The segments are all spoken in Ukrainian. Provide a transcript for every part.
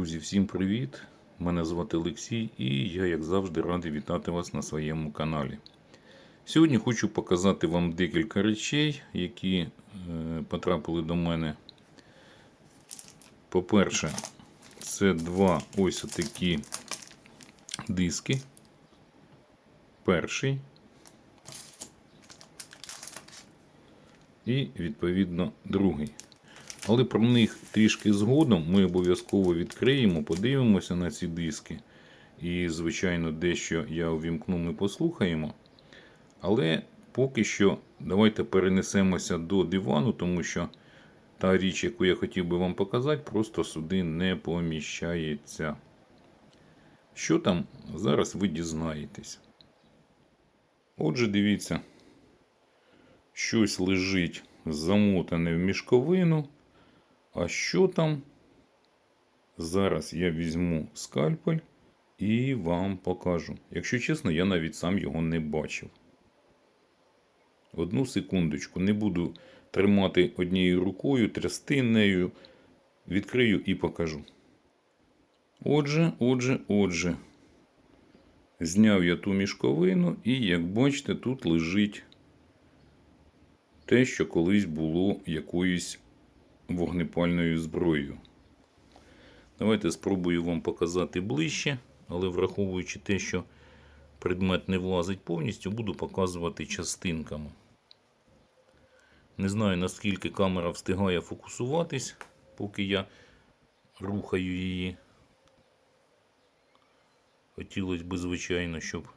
Друзі, всім привіт! Мене звати Олексій і я, як завжди, радий вітати вас на своєму каналі. Сьогодні хочу показати вам декілька речей, які е, потрапили до мене. По-перше, це два ось такі диски. Перший. І, відповідно, другий. Але про них трішки згодом ми обов'язково відкриємо, подивимося на ці диски. І, звичайно, дещо я увімкну, ми послухаємо. Але поки що давайте перенесемося до дивану, тому що та річ, яку я хотів би вам показати, просто сюди не поміщається. Що там, зараз ви дізнаєтесь. Отже, дивіться, щось лежить замотане в мішковину. А що там? Зараз я візьму скальпель і вам покажу. Якщо чесно, я навіть сам його не бачив. Одну секундочку, не буду тримати однією рукою, трясти нею. Відкрию і покажу. Отже, отже, отже. Зняв я ту мішковину, і, як бачите, тут лежить те, що колись було якоюсь вогнепальною зброєю. Давайте спробую вам показати ближче, але враховуючи те, що предмет не влазить повністю, буду показувати частинками. Не знаю, наскільки камера встигає фокусуватись, поки я рухаю її. Хотілося б, звичайно, щоб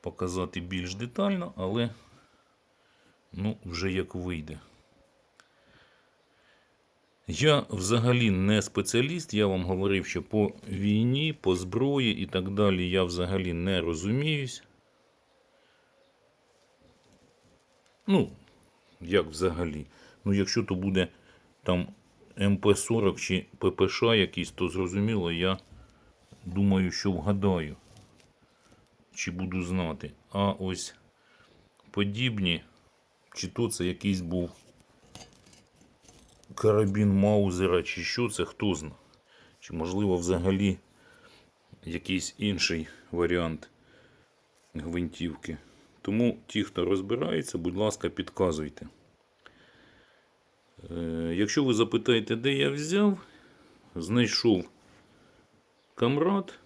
показати більш детально, але ну, вже як вийде. Я взагалі не спеціаліст, я вам говорив, що по війні, по зброї і так далі я взагалі не розуміюсь. Ну, як взагалі? Ну, якщо то буде там МП-40 чи ППШ якийсь, то зрозуміло, я думаю, що вгадаю, чи буду знати. А ось подібні, чи то це якийсь був карабін Маузера, чи що це, хто зна. Чи можливо взагалі якийсь інший варіант гвинтівки. Тому ті, хто розбирається, будь ласка, підказуйте. Е, якщо ви запитаєте, де я взяв, знайшов камрад.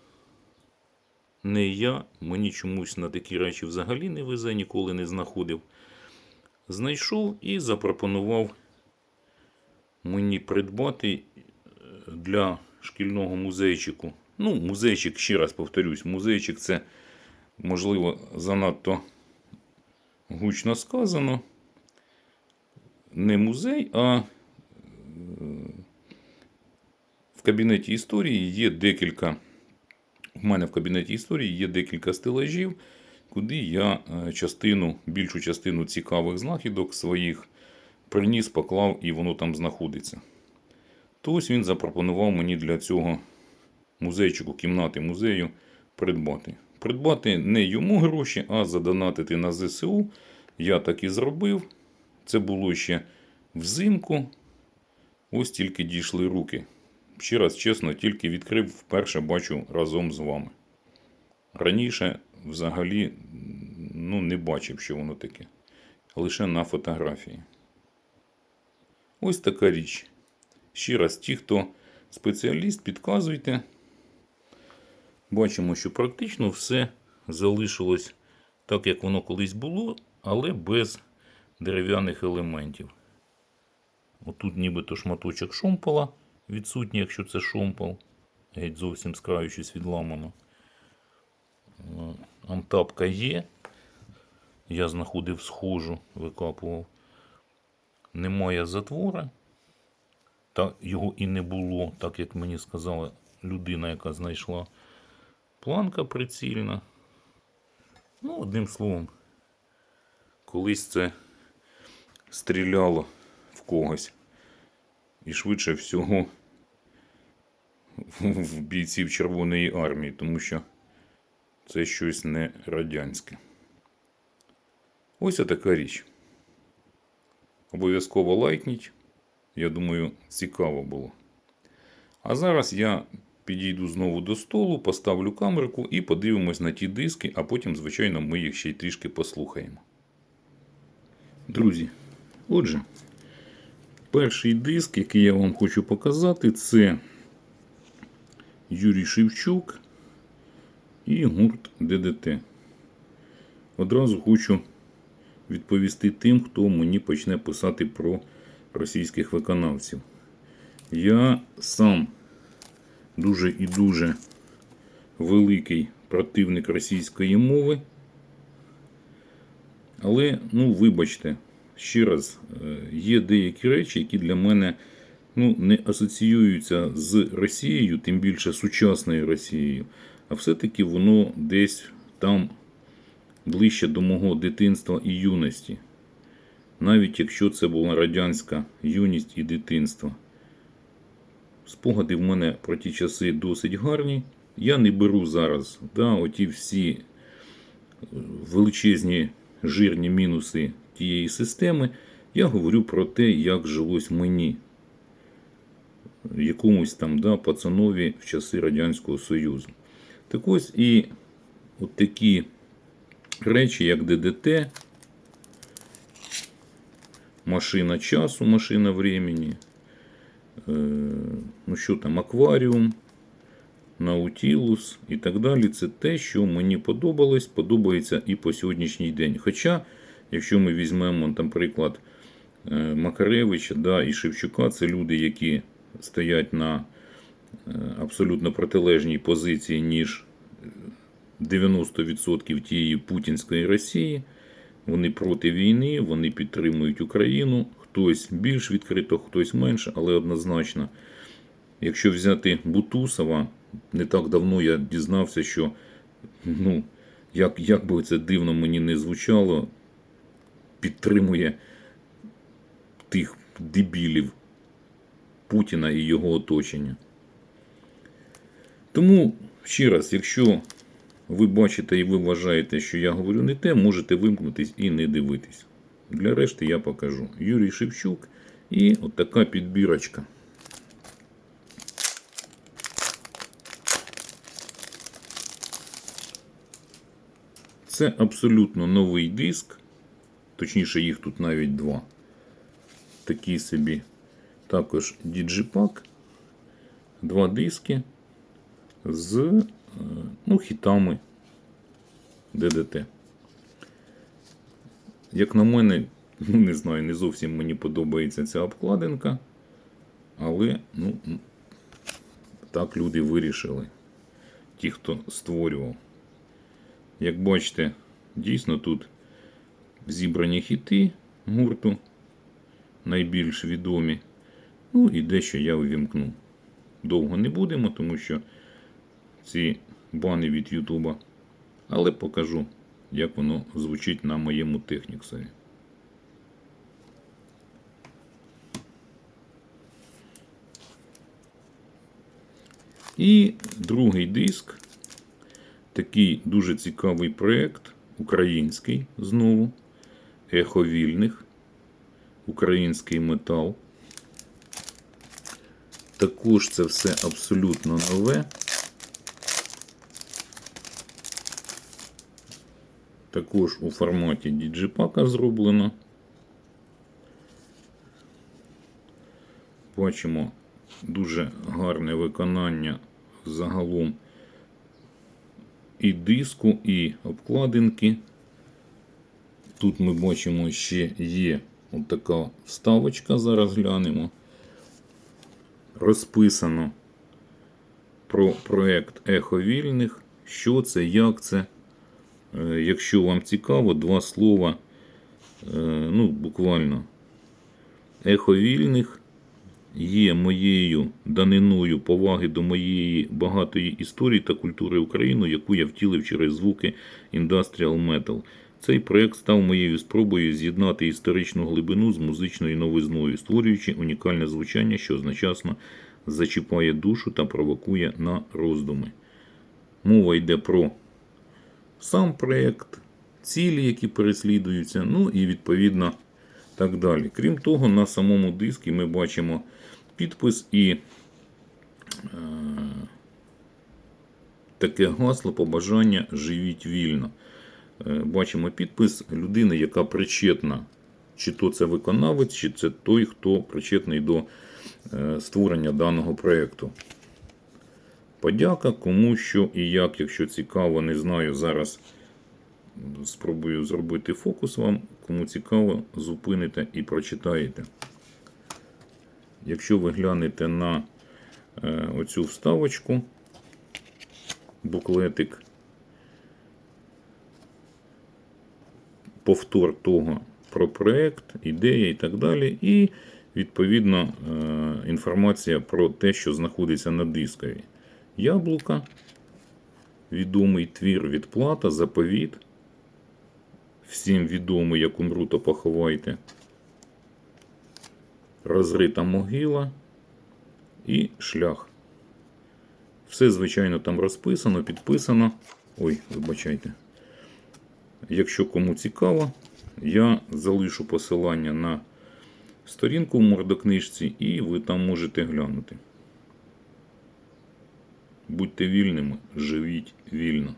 Не я, мені чомусь на такі речі взагалі не везе, ніколи не знаходив. Знайшов і запропонував мені придбати для шкільного музейчику. Ну, музейчик, ще раз повторюсь, музейчик це, можливо, занадто гучно сказано. Не музей, а е, в кабінеті історії є декілька. У мене в кабінеті історії є декілька стелажів, куди я е, частину, більшу частину цікавих знахідок своїх приніс, поклав і воно там знаходиться. То ось він запропонував мені для цього музейчику, кімнати музею придбати. Придбати не йому гроші, а задонатити на ЗСУ. Я так і зробив. Це було ще взимку. Ось тільки дійшли руки. Ще раз чесно, тільки відкрив, вперше бачу разом з вами. Раніше взагалі ну, не бачив, що воно таке. Лише на фотографії. Ось така річ. Ще раз, ті, хто спеціаліст, підказуйте. Бачимо, що практично все залишилось так, як воно колись було, але без дерев'яних елементів. Отут нібито шматочок шомпола відсутній, якщо це шомпол. Геть зовсім з щось відламано. Амтапка є. Я знаходив схожу, викапував. Немає затвора. Та його і не було, так як мені сказала людина, яка знайшла планка прицільна. Ну, одним словом, колись це стріляло в когось. І швидше всього в бійців Червоної армії, тому що це щось не радянське. Ось така річ. Обов'язково лайкніть. Я думаю, цікаво було. А зараз я підійду знову до столу, поставлю камерку і подивимось на ті диски, а потім, звичайно, ми їх ще й трішки послухаємо. Друзі, отже, перший диск, який я вам хочу показати, це Юрій Шевчук і гурт ДДТ. Одразу хочу відповісти тим, хто мені почне писати про російських виконавців. Я сам дуже і дуже великий противник російської мови. Але, ну, вибачте, ще раз, е, є деякі речі, які для мене ну, не асоціюються з Росією, тим більше сучасною Росією, а все-таки воно десь там ближче до мого дитинства і юності. Навіть якщо це була радянська юність і дитинство. Спогади в мене про ті часи досить гарні. Я не беру зараз да, оті всі е, величезні жирні мінуси тієї системи. Я говорю про те, як жилось мені, якомусь там да, пацанові в часи Радянського Союзу. Так ось і от такі речі, як ДДТ, машина часу, машина времени, е, ну що там, акваріум, Наутілус і так далі. Це те, що мені подобалось, подобається і по сьогоднішній день. Хоча, якщо ми візьмемо, там, приклад е, Макаревича да, і Шевчука, це люди, які стоять на е, абсолютно протилежній позиції, ніж 90% тієї путінської Росії. Вони проти війни, вони підтримують Україну. Хтось більш відкрито, хтось менше, але однозначно. Якщо взяти Бутусова, не так давно я дізнався, що ну, як, як би це дивно мені не звучало, підтримує тих дебілів Путіна і його оточення. Тому, ще раз, якщо ви бачите і ви вважаєте, що я говорю не те, можете вимкнутись і не дивитись. Для решти я покажу. Юрій Шевчук і от така підбірочка. Це абсолютно новий диск. Точніше, їх тут навіть два. Такі собі. Також Digipack. Два диски з ну, хітами ДДТ. Як на мене, ну не знаю, не зовсім мені подобається ця обкладинка. Але, ну, так люди вирішили. Ті, хто створював. Як бачите, дійсно тут зібрані хіти гурту, найбільш відомі. Ну і дещо я увімкну. Довго не будемо, тому що ці бани від Ютуба. Але покажу, як воно звучить на моєму техніксові. І другий диск. Такий дуже цікавий проєкт, український знову, ехо вільних, український метал. Також це все абсолютно нове. Також у форматі Digipack зроблено. Бачимо дуже гарне виконання загалом і диску, і обкладинки. Тут ми бачимо, ще є от така вставочка, зараз глянемо. Розписано про проект Ехо Вільних. Що це, як це. Е, Якщо вам цікаво, два слова, е, ну, буквально, ехо вільних є моєю даниною поваги до моєї багатої історії та культури України, яку я втілив через звуки Industrial Metal. Цей проект став моєю спробою з'єднати історичну глибину з музичною новизною, створюючи унікальне звучання, що одночасно зачіпає душу та провокує на роздуми. Мова йде про сам проєкт, цілі, які переслідуються, ну і відповідно так далі. Крім того, на самому диску ми бачимо підпис і таке гасло побажання живіть вільно. Е, Бачимо підпис людини, яка причетна. Чи то це виконавець, чи це той, хто причетний до е, створення даного проєкту. Подяка кому що і як, якщо цікаво, не знаю. Зараз спробую зробити фокус вам. Кому цікаво, зупините і прочитаєте. Якщо ви глянете на е, оцю вставочку, буклетик, повтор того про проект, ідея і так далі. І відповідно е, інформація про те, що знаходиться на дискові. Яблука, відомий твір відплата, заповіт. Всім відомий, як умру, то поховайте. Розрита могила і шлях. Все, звичайно, там розписано, підписано. Ой, вибачайте. Якщо кому цікаво, я залишу посилання на сторінку в мордокнижці, і ви там можете глянути. Будьте вільними, живіть вільно.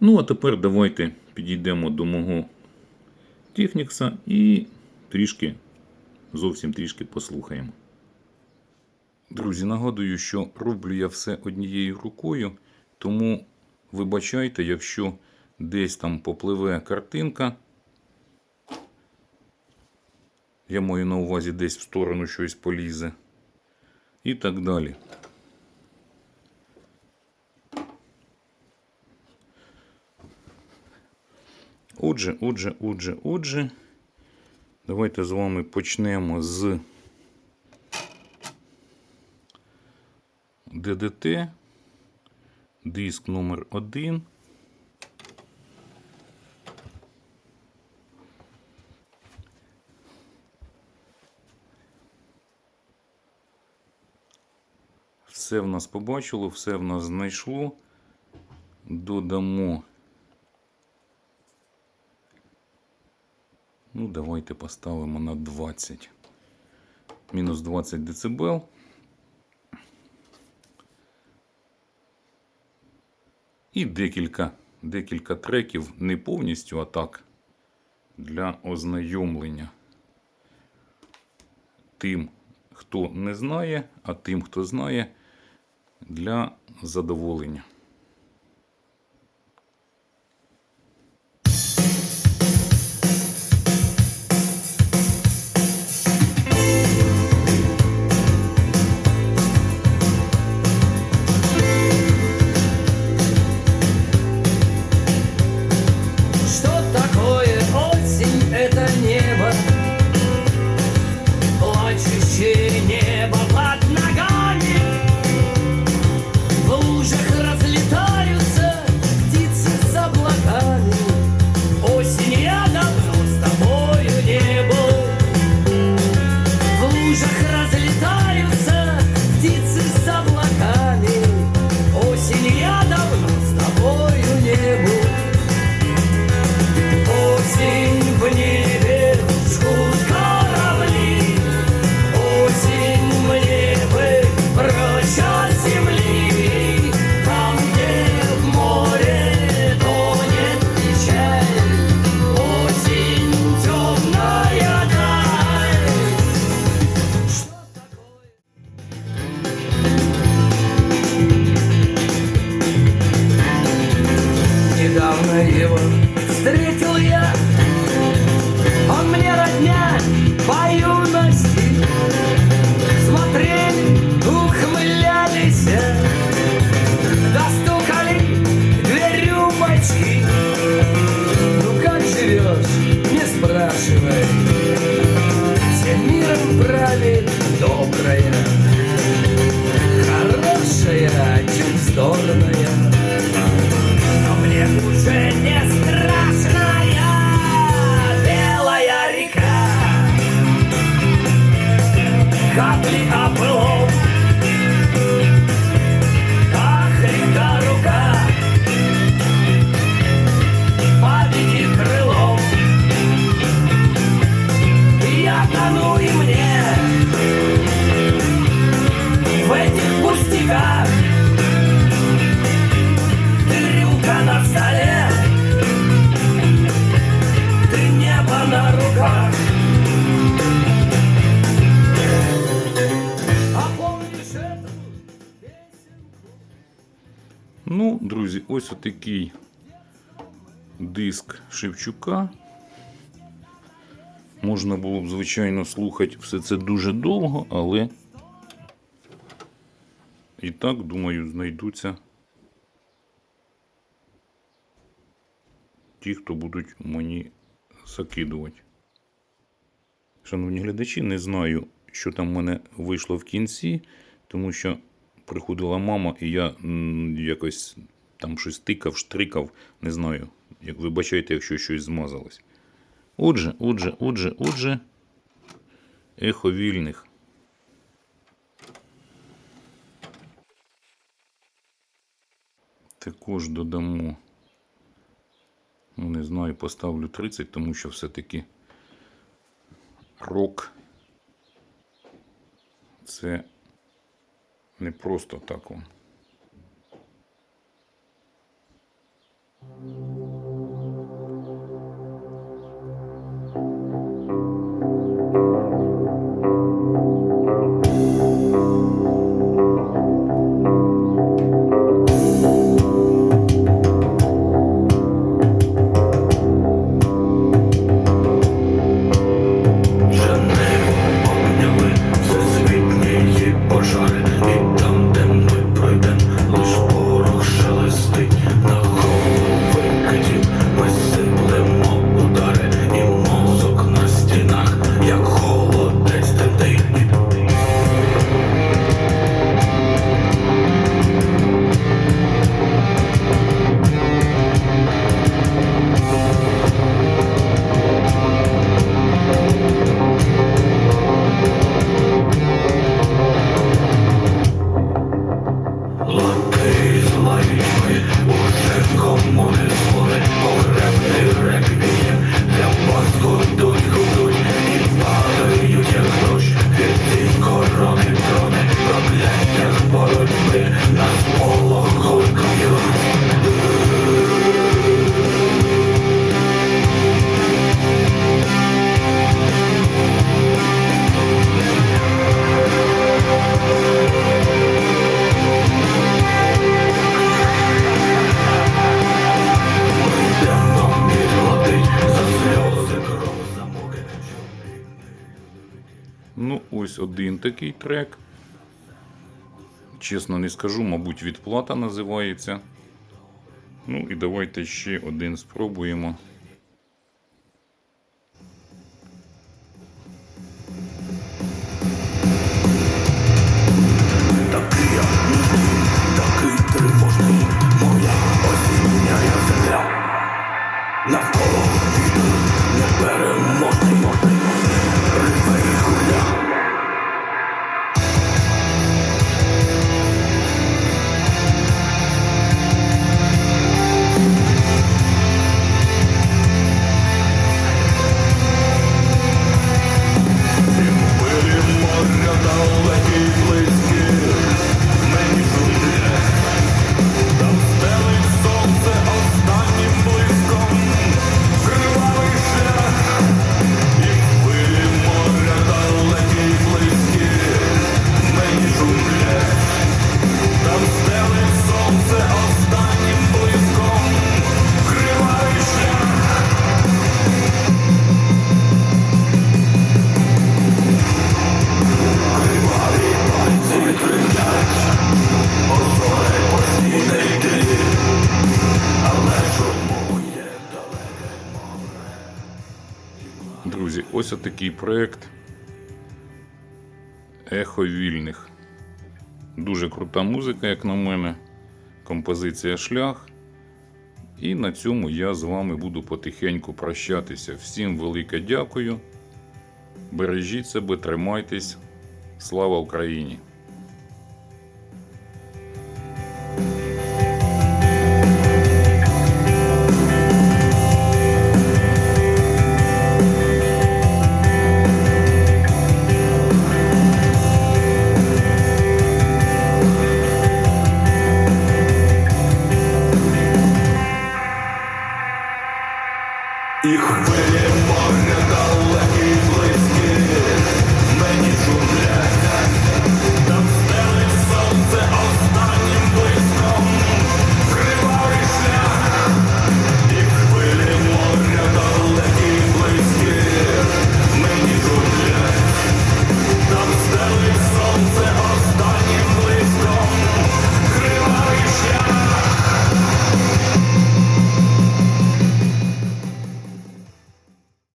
Ну, а тепер давайте підійдемо до мого Технікса і трішки, зовсім трішки послухаємо. Друзі, нагадую, що роблю я все однією рукою, тому вибачайте, якщо десь там попливе картинка. Я маю на увазі десь в сторону щось полізе. І так далі. Отже, отже, отже, отже. Давайте з вами почнемо з ДДТ. Диск номер 1. Все в нас побачило, все в нас знайшло. Додамо. Ну, давайте поставимо на 20. Мінус 20 дБ. І декілька, декілька треків, не повністю, а так, для ознайомлення тим, хто не знає, а тим, хто знає, для задоволення. Отакий диск Шевчука. Можна було б, звичайно, слухати все це дуже довго, але і так, думаю, знайдуться ті, хто будуть мені закидувати. Шановні глядачі, не знаю, що там в мене вийшло в кінці, тому що приходила мама, і я якось там щось тикав, штрикав, не знаю. Як вибачайте, якщо щось змазалось. Отже, отже, отже, отже, ехо вільних. Також додамо, ну не знаю, поставлю 30, тому що все-таки рок це не просто так вам. Thank you. Трек. Чесно не скажу, мабуть, відплата називається. Ну і давайте ще один спробуємо. Друзі, ось такий проект Ехо вільних. Дуже крута музика, як на мене. Композиція шлях. І на цьому я з вами буду потихеньку прощатися. Всім велике дякую. Бережіть себе, тримайтесь. Слава Україні! І хвилі